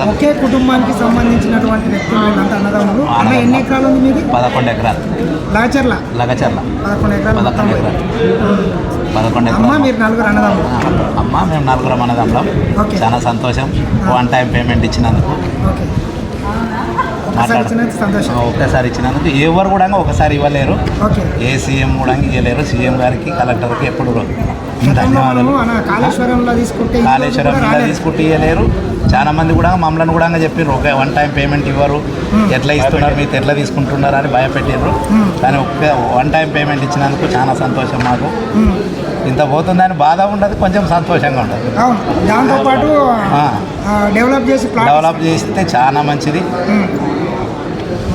ఒకే కుటుంబానికి సంబంధించినటువంటి వ్యక్తులు వీళ్ళంతా అన్నదమ్ములు? అన్న ఎన్ని ఎకరాలు ఉంది మీది? పదకొండు ఎకరాలు. లాచర్ల లగచర్ల. పదకొండు ఎకరాలు మొత్తం పదకొండు ఎకరాలు. పదకొండు అమ్మ ఎకరాలు. మీరు నలుగురు అన్నదమ్ములు? అమ్మ మేము నలుగురం అన్నదమ్ములం. చాలా సంతోషం. వన్ టైం పేమెంట్ ఇచ్చినందుకు. ఓకే. ఒకసారి ఇచ్చినందుకు ఎవరు కూడా ఒకసారి ఇవ్వలేరు. ఏ సీఎం కూడా ఇవ్వలేరు. సీఎం గారికి కలెక్టర్కి ఎప్పుడు ధన్యవాదాలు. కాళేశ్వరంలో. తీసుకుంటూ ఇవ్వలేరు. చాలా మంది కూడా మమ్మల్ని కూడా చెప్పారు ఒక వన్ టైం పేమెంట్ ఇవ్వరు. ఎట్లా ఇస్తున్నారు? మీరు ఎట్లా తీసుకుంటున్నారు? అని భయపెట్టారు కానీ ఒక్క వన్ టైం పేమెంట్ ఇచ్చినందుకు చాలా సంతోషం మాకు. ఇంత పోతుందని బాధ ఉండదు కొంచెం సంతోషంగా అవును. దాంతోపాటు డెవలప్ చేసి డెవలప్ చేస్తే చాలా మంచిది.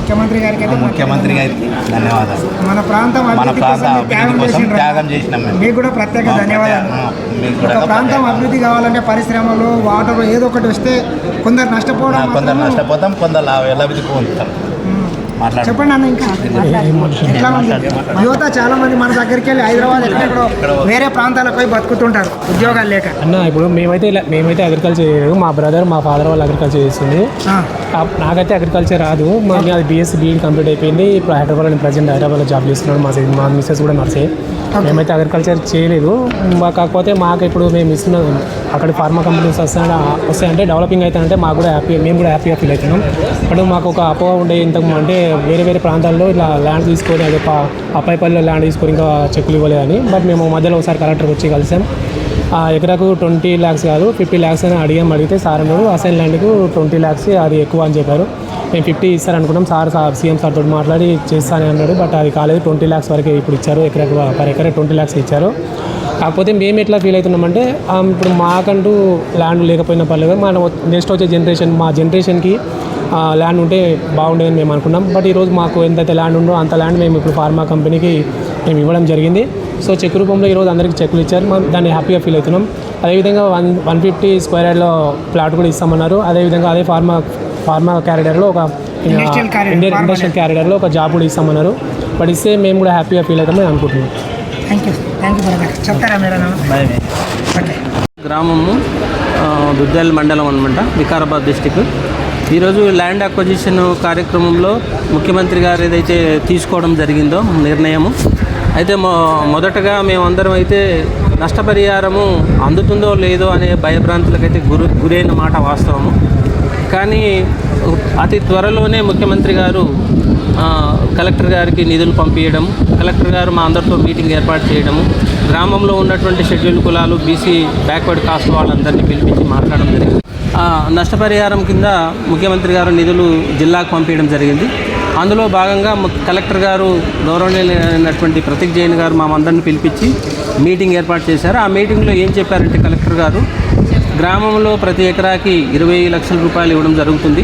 ముఖ్యమంత్రి గారికి అయితే ముఖ్యమంత్రి గారికి ధన్యవాదాలు మన ప్రాంతం మన ప్రాంత త్యాగం కోసం. త్యాగం చేసినాం మేము మీకు కూడా ప్రత్యేక ధన్యవాదాలు ఒక ప్రాంతం అభివృద్ధి కావాలంటే పరిశ్రమలు వాటర్ ఏదో ఒకటి వస్తే కొందరు నష్టపోవడం కొందరు నష్టపోతాం కొందరు ఉమ్. మాట్లాడు చెప్పండి అన్న ఇంకా. ఎట్లా ఉంది? యువత చాలా మంది మన దగ్గరికి వెళ్ళి హైదరాబాద్ ఎక్కడెక్కడో వేరే ప్రాంతాలకు పోయి బతుకుతుంటారు ఉద్యోగాలు లేక. అన్న ఇప్పుడు మేమైతే ఇలా మేమైతే అగ్రికల్చర్ చేయలేదు. మా బ్రదర్ మా ఫాదర్ వాళ్ళు అగ్రికల్చర్ చేస్తుంది. నాకైతే అగ్రికల్చర్ రాదు. మా అది బీఎస్సీ బీఈడి కంప్లీట్ అయిపోయింది. ఇప్పుడు హైదరాబాద్ నేను ప్రజెంట్ హైదరాబాద్లో జాబ్ చేస్తున్నాను. మా మా మిస్సెస్ కూడా నర్సే. మేమైతే అగ్రికల్చర్ చేయలేదు. కాకపోతే మాకు ఇప్పుడు మేము ఇస్తున్నాం అక్కడ ఫార్మా కంపెనీస్ వస్తాయి వస్తాయంటే డెవలపింగ్ అవుతాయంటే మాకు కూడా హ్యాపీ మేము కూడా హ్యాపీగా ఫీల్ అవుతున్నాం. ఇప్పుడు మాకు ఒక అపోహ ఉండే ఇంతకు అంటే వేరే వేరే ప్రాంతాల్లో ఇలా ల్యాండ్ తీసుకొని అదే అప్పాయిపల్లిలో ల్యాండ్ తీసుకొని ఇంకా చెక్కులు ఇవ్వలేదని. బట్ మేము మధ్యలో ఒకసారి కలెక్టర్ వచ్చి కలిసాం. ఎకరాకు ట్వంటీ ల్యాక్స్ కాదు ఫిఫ్టీ ల్యాక్స్ అని అడిగాం అడిగితే సార్ అన్నారు అసైన్ ల్యాండ్కు ట్వంటీ ల్యాక్స్ అది ఎక్కువ అని చెప్పారు. మేము ఫిఫ్టీ ఇస్తారనుకున్నాం సార్ సార్ సీఎం సార్ తోటి మాట్లాడి చేస్తానని అన్నాడు. బట్ అది కాలేదు ట్వంటీ ల్యాక్స్ వరకు ఇప్పుడు ఇచ్చారు ఎకరాకు పర్ ఎకరా ట్వంటీ ల్యాక్స్ ఇచ్చారు. కాకపోతే మేము ఎట్లా ఫీల్ అవుతున్నామంటే ఇప్పుడు మాకంటూ ల్యాండ్ లేకపోయినా పర్లేదు మన నెక్స్ట్ వచ్చే జనరేషన్ మా జనరేషన్కి ల్యాండ్ ఉంటే బాగుండేదని మేము అనుకున్నాం. బట్ ఈరోజు మాకు ఎంతైతే ల్యాండ్ ఉందో అంత ల్యాండ్ మేము ఇప్పుడు ఫార్మా కంపెనీకి మేము ఇవ్వడం జరిగింది. సో చెక్ రూపంలో ఈరోజు అందరికీ చెక్కులు ఇచ్చారు. మనం దాన్ని హ్యాపీగా ఫీల్ అవుతున్నాం. అదేవిధంగా వన్ వన్ ఫిఫ్టీ స్క్వేర్ యార్డ్లో ప్లాట్ కూడా ఇస్తామన్నారు. అదేవిధంగా అదే ఫార్మా ఫార్మా క్యారిడర్లో ఒక ఇండస్ట్రియల్ క్యారిడర్లో ఒక జాబ్ కూడా ఇస్తామన్నారు. బట్ ఇస్తే మేము కూడా హ్యాపీగా ఫీల్ అవుతామని అనుకుంటున్నాం. Thank you thank you brother చెప్తారా మీరు ఓకే. గ్రామము దుద్దాల మండలం అనమాట వికారాబాద్ డిస్టిక్. ఈరోజు ల్యాండ్ అక్వజిషన్ కార్యక్రమంలో ముఖ్యమంత్రి గారు ఏదైతే తీసుకోవడం జరిగిందో నిర్ణయము అయితే మొ మొదటగా మేమందరం అయితే నష్టపరిహారము అందుతుందో లేదో అనే భయభ్రాంతులకైతే గురు గురైన మాట వాస్తవము. కానీ అతి త్వరలోనే ముఖ్యమంత్రి గారు కలెక్టర్ గారికి నిధులు పంపించడం కలెక్టర్ గారు మా అందరితో మీటింగ్ ఏర్పాటు చేయడము గ్రామంలో ఉన్నటువంటి షెడ్యూల్ కులాలు బీసీ బ్యాక్వర్డ్ కాస్ట్ వాళ్ళందరినీ పిలిపించి మాట్లాడడం జరిగింది. నష్టపరిహారం కింద ముఖ్యమంత్రి గారు నిధులు జిల్లాకు పంపించడం జరిగింది. అందులో భాగంగా కలెక్టర్ గారు గౌరవనీయులైనటువంటి ప్రతీక్ జైన్ గారు మా అందరిని పిలిపించి మీటింగ్ ఏర్పాటు చేశారు. ఆ మీటింగ్లో ఏం చెప్పారంటే కలెక్టర్ గారు గ్రామంలో ప్రతి ఎకరాకి ఇరవై లక్షల రూపాయలు ఇవ్వడం జరుగుతుంది.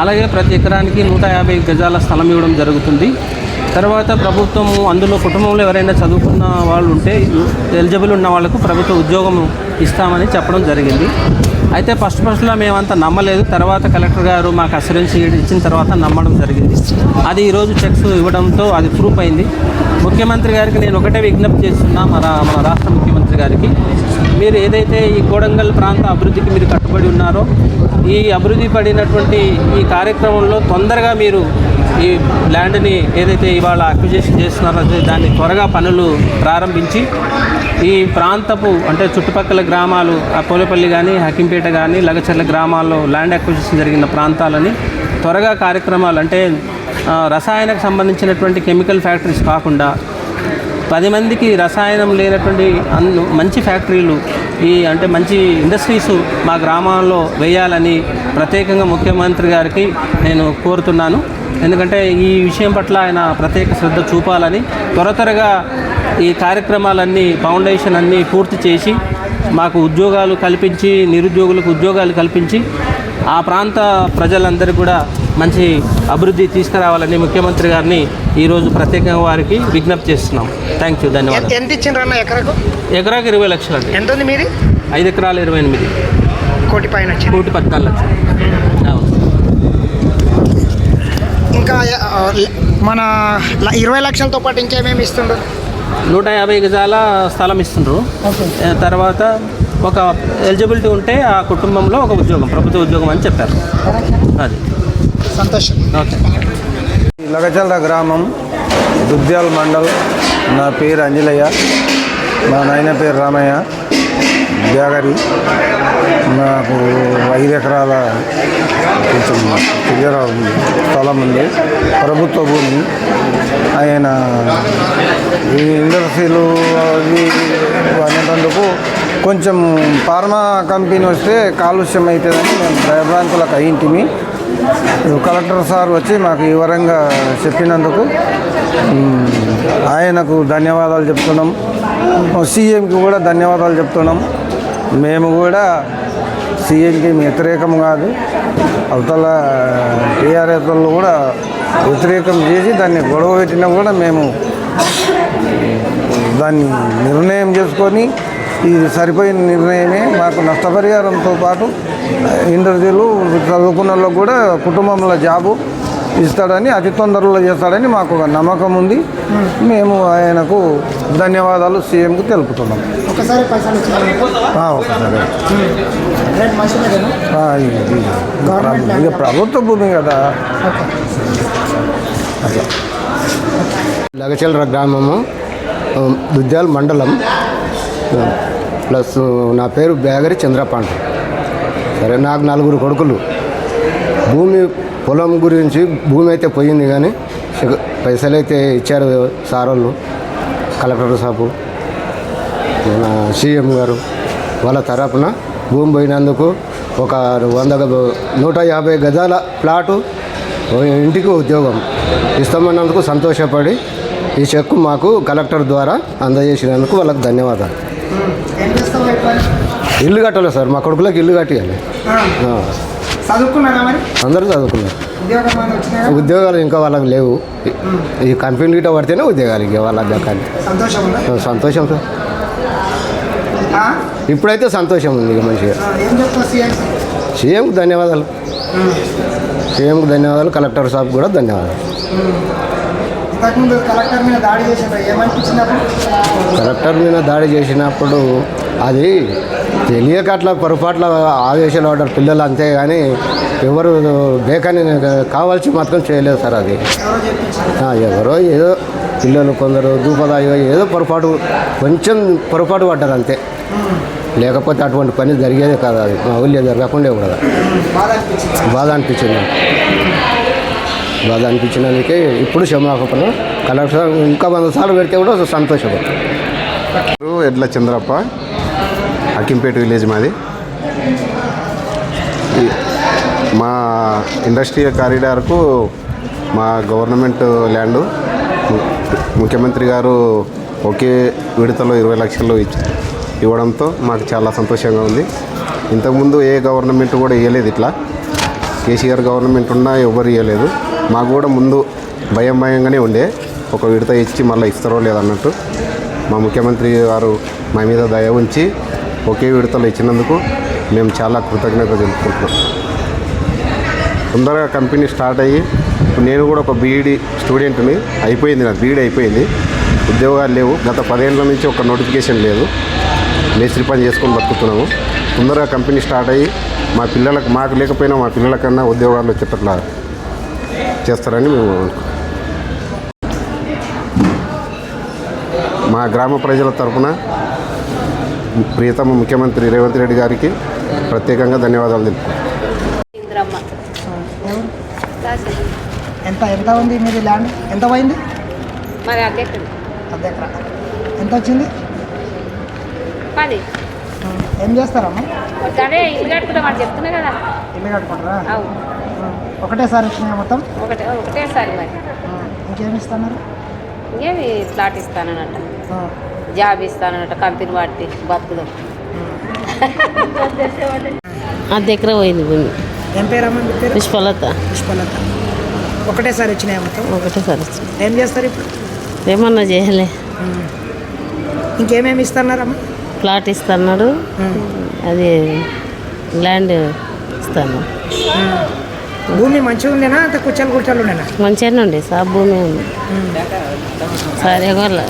అలాగే ప్రతి ఎకరానికి నూట యాభై గజాల స్థలం ఇవ్వడం జరుగుతుంది. తర్వాత ప్రభుత్వము అందులో కుటుంబంలో ఎవరైనా చదువుకున్న వాళ్ళు ఉంటే ఎలిజిబుల్ ఉన్న వాళ్ళకు ప్రభుత్వ ఉద్యోగం ఇస్తామని చెప్పడం జరిగింది. అయితే ఫస్ట్ ఫస్ట్లో మేమంతా నమ్మలేదు. తర్వాత కలెక్టర్ గారు మాకు అసూరెన్స్ ఇచ్చిన తర్వాత నమ్మడం జరిగింది. అది ఈరోజు చెక్స్ ఇవ్వడంతో అది ప్రూఫ్ అయింది. ముఖ్యమంత్రి గారికి నేను ఒకటే విజ్ఞప్తి చేస్తున్నా మన మన రాష్ట్ర ముఖ్యమంత్రి గారికి. మీరు ఏదైతే ఈ కోడంగల్ ప్రాంత అభివృద్ధికి మీరు కట్టుబడి ఉన్నారో ఈ అభివృద్ధి పడినటువంటి ఈ కార్యక్రమంలో తొందరగా మీరు ఈ ల్యాండ్ని ఏదైతే ఇవాళ అక్విజేషన్ చేస్తున్నారో దాన్ని త్వరగా పనులు ప్రారంభించి ఈ ప్రాంతపు అంటే చుట్టుపక్కల గ్రామాలు ఆ పోలేపల్లి కానీ హకింపేట కానీ లగచర్ల గ్రామాల్లో ల్యాండ్ అక్విజిషన్ జరిగిన ప్రాంతాలని త్వరగా కార్యక్రమాలు అంటే రసాయనకు సంబంధించినటువంటి కెమికల్ ఫ్యాక్టరీస్ కాకుండా పది మందికి రసాయనం లేనటువంటి అన్ని మంచి ఫ్యాక్టరీలు ఈ అంటే మంచి ఇండస్ట్రీస్ మా గ్రామాల్లో వేయాలని ప్రత్యేకంగా ముఖ్యమంత్రి గారికి నేను కోరుతున్నాను. ఎందుకంటే ఈ విషయం పట్ల ఆయన ప్రత్యేక శ్రద్ధ చూపాలని త్వర త్వరగా ఈ కార్యక్రమాలన్నీ ఫౌండేషన్ అన్నీ పూర్తి చేసి మాకు ఉద్యోగాలు కల్పించి నిరుద్యోగులకు ఉద్యోగాలు కల్పించి ఆ ప్రాంత ప్రజలందరికీ కూడా మంచి అభివృద్ధి తీసుకురావాలని ముఖ్యమంత్రి గారిని ఈరోజు ప్రత్యేకంగా వారికి విజ్ఞప్తి చేస్తున్నాం. థ్యాంక్ యూ ధన్యవాదాలు. ఎంత ఇచ్చిండ్రు అన్న ఎకరకు? ఎకరాకి ఇరవై లక్షలు అండి. ఎంత ఉంది మీది? ఐదు ఎకరాలు ఇరవై ఎనిమిది. కోటి పైన కోటి పద్నాలుగు లక్షలు. ఇంకా మన ఇరవై లక్షలతో పాటు ఇంకేమేమి ఇస్తుండ్రు? నూట యాభై గజాల స్థలం ఇస్తుండ్రు. తర్వాత ఒక ఎలిజిబిలిటీ ఉంటే ఆ కుటుంబంలో ఒక ఉద్యోగం ప్రభుత్వ ఉద్యోగం అని చెప్పారు. అది. సంతోషం. ఓకే. లగచల్ల గ్రామం దుద్యాల్ మండల్. నా పేరు అంజలయ్య. మా నాయన పేరు రామయ్య. జాగరి. నాకు ఐదు ఎకరాల కొంచెం దగ్గర స్థలం ఉంది. ప్రభుత్వ భూమి ఆయన ఈ ఇండస్ట్రీలు అవి అనేటందుకు కొంచెం ఫార్మా కంపెనీ వస్తే కాలుష్యం అవుతుందని మేము భయభ్రాంతులకు అయింటిమి. కలెక్టర్ సార్ వచ్చి మాకు వివరంగా చెప్పినందుకు ఆయనకు ధన్యవాదాలు చెప్తున్నాం. సీఎంకి కూడా ధన్యవాదాలు చెప్తున్నాం. మేము కూడా సీఎంకి వ్యతిరేకం కాదు. అవతల టీఆర్ఎస్ వాళ్ళు కూడా వ్యతిరేకం చేసి దాన్ని గొడవ పెట్టినా కూడా మేము దాన్ని నిర్ణయం చేసుకొని ఇది సరిపోయిన నిర్ణయమే మాకు నష్టపరిహారంతో పాటు ఇంటర్వ్యూలు చదువుకున్న వాళ్ళకు కూడా కుటుంబంలో జాబు ఇస్తాడని అతి తొందరలో చేస్తాడని మాకు ఒక నమ్మకం ఉంది. మేము ఆయనకు ధన్యవాదాలు సీఎంకు తెలుపుతున్నాం. ఒకసారి. ఇక ప్రభుత్వ భూమి కదా. లగచల్ర గ్రామము దుద్యాల్ మండలం ప్లస్ నా పేరు బేగరి చంద్రపాండ సరే నాకు నలుగురు కొడుకులు. భూమి పొలం గురించి భూమి అయితే పోయింది కానీ చెక్- పైసలు అయితే ఇచ్చారు సార్ వాళ్ళు కలెక్టర్ సాబు మన సీఎం గారు. వాళ్ళ తరపున భూమి పోయినందుకు ఒక వంద నూట యాభై గజాల ప్లాటు ఇంటికి ఉద్యోగం ఇస్తామన్నందుకు సంతోషపడి ఈ చెక్కు మాకు కలెక్టర్ ద్వారా అందజేసినందుకు వాళ్ళకి ధన్యవాదాలు? ఇల్లు కట్టాలి సార్ మా కొడుకులకు ఇల్లు కట్టియాలి. చదువుకున్నారా మరి? అందరూ చదువుకున్నారు. ఉద్యోగాలు ఇంకా వాళ్ళకి లేవు. ఈ- కంపెనీ గిట్ట పడితేనే ఉద్యోగాలు ఇక వాళ్ళ దక్కాలి. సంతోషం సార్? ఇప్పుడైతే సంతోషం ఉంది ఇక మంచిగా. సీఎంకు ధన్యవాదాలు. సీఎంకు ధన్యవాదాలు కలెక్టర్ సాబ్ కూడా ధన్యవాదాలు. కలెక్టర్ మీద దాడి చేసినప్పుడు అది తెలియక అట్లా పొరపాట్ల ఆవేశాలు పడ్డారు పిల్లలు అంతే కానీ ఎవరు బేకని కావాల్సి మాత్రం చేయలేదు సార్ అది. ఎవరో ఏదో పిల్లలు కొందరు దూపదాయో ఏదో పొరపాటు కొంచెం పొరపాటు పడ్డారు అంతే. లేకపోతే అటువంటి పని జరిగేదే కాదు అది. మా ఊళ్ళో జరగకుండా కూడా. బాధ అనిపించింది. బాధ అనిపించినందుకే ఇప్పుడు క్షమాపణ కలెక్టర్ ఇంకా వంద సార్లు పెడితే కూడా సంతోషపడతాం ఎడ్ల చంద్రప్ప అకింపేట విలేజ్ మాది. మా ఇండస్ట్రియల్ కారిడార్కు మా గవర్నమెంట్ ల్యాండ్ ముఖ్యమంత్రి గారు ఒకే విడతలో ఇరవై లక్షలు ఇచ్చి ఇవ్వడంతో మాకు చాలా సంతోషంగా ఉంది. ఇంతకుముందు ఏ గవర్నమెంట్ కూడా ఇవ్వలేదు ఇట్లా. కేసీఆర్ గవర్నమెంట్ ఉన్నా ఎవరు ఇవ్వలేదు మాకు కూడా ముందు భయం భయంగానే ఉండే. ఒక విడత ఇచ్చి మళ్ళీ ఇస్తారో లేదన్నట్టు మా ముఖ్యమంత్రి గారు మా మీద దయ ఉంచి ఒకే విడతలో ఇచ్చినందుకు మేము చాలా కృతజ్ఞత తెలుపుకుంటున్నాం. తొందరగా కంపెనీ స్టార్ట్ అయ్యి ఇప్పుడు నేను కూడా ఒక బీఈడి స్టూడెంట్ని అయిపోయింది నాకు బీఈడి అయిపోయింది. ఉద్యోగాలు లేవు. గత పదేళ్ళ నుంచి ఒక నోటిఫికేషన్ లేదు. మేస్త్రి పని చేసుకొని బతుకుతున్నాము. తొందరగా కంపెనీ స్టార్ట్ అయ్యి మా పిల్లలకు మాకు లేకపోయినా మా పిల్లలకన్నా ఉద్యోగాలు వచ్చేటట్లా చేస్తారని మేము అనుకుంటున్నాం. మా గ్రామ ప్రజల తరఫున ప్రియతమ ముఖ్యమంత్రి రేవంత్ రెడ్డి గారికి ప్రత్యేకంగా ధన్యవాదాలు ఎంత ఎంత ఉంది మీది ల్యాండ్ ఎంత పోయింది? మరి అర్ధ ఎకరా ఎంత వచ్చింది? పది. ఏం చేస్తారమ్మా? అదే ఇల్లు కట్టుకుంటాం అని చెప్తున్నా కదా. ఇల్లు కట్టుకుంటారా? ఒకటేసారి వచ్చినాయి మొత్తం? ఒకటే ఒకటేసారి మరి. ఇంకేమి ఇస్తున్నారు? ఇంకేమి ప్లాట్ ఇస్తానన్నట జాబ్ ఇస్తానన్నట కంపెనీ వాటి బతుకుదాం. అర్ధ ఎకరా పోయింది భూమి. ఏం పేరు? పుష్పలత. పుష్పలత. ఒకటేసారి వచ్చినాయి మొత్తం? ఒకటేసారి వచ్చింది. ఏం చేస్తారు ఇప్పుడు? ఏమన్నా చేయలే. ఇంకేమేమి ఇస్తున్నారమ్మా? ప్లాట్ ఇస్తున్నాడు. అది ల్యాండ్ ఇస్తాను. భూమి మంచిగా ఉండేనా అంత కుచ్చలు కుచ్చలు ఉండేనా? మంచిగానే ఉండే సాబ్ భూమి ఉంది. సరే వాళ్ళ